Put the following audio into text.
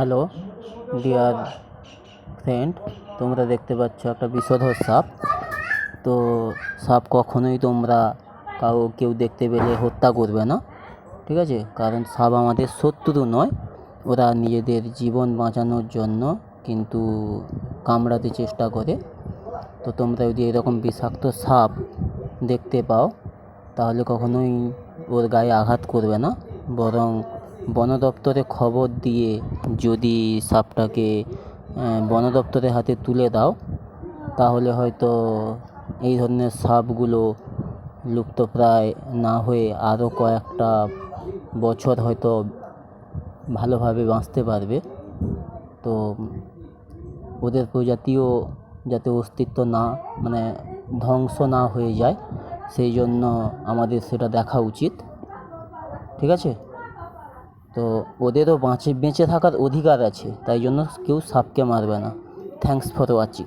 Hello dear friend তোমরা দেখতে পাচ্ছ একটা বিষধর সাপ। তো সাপ কখনোই তোমরা কাউ, কেউ দেখতে পেলে হত্যা করবে না, ঠিক আছে? কারণ সাপ আমাদের শত্রু নয়, ওরা নিজেদের জীবন বাঁচানোর জন্য কিন্তু কামড়াতে চেষ্টা করে। তো তোমরা যদি এরকম বিষাক্ত সাপ দেখতে পাও, তাহলে কখনোই ওর গায়ে আঘাত করবে না, বরং বন দপ্তরে খবর দিয়ে যদি সাপটাকে বন দপ্তরের হাতে তুলে দাও, তাহলে হয়তো এই ধরনের সাপগুলো লুপ্তপ্রায় না হয়ে আরও কয়েকটা বছর হয়তো ভালোভাবে বাঁচতে পারবে। তো ওদের প্রজাতিও যাতে অস্তিত্ব না মানে ধ্বংস না হয়ে যায়, সেই জন্য আমাদের সেটা দেখা উচিত। ঠিক আছে? তো ওদেরও বাঁচে, বেঁচে থাকার অধিকার আছে, তাই জন্য কেউ সাপকে মারবে না। Thanks for watching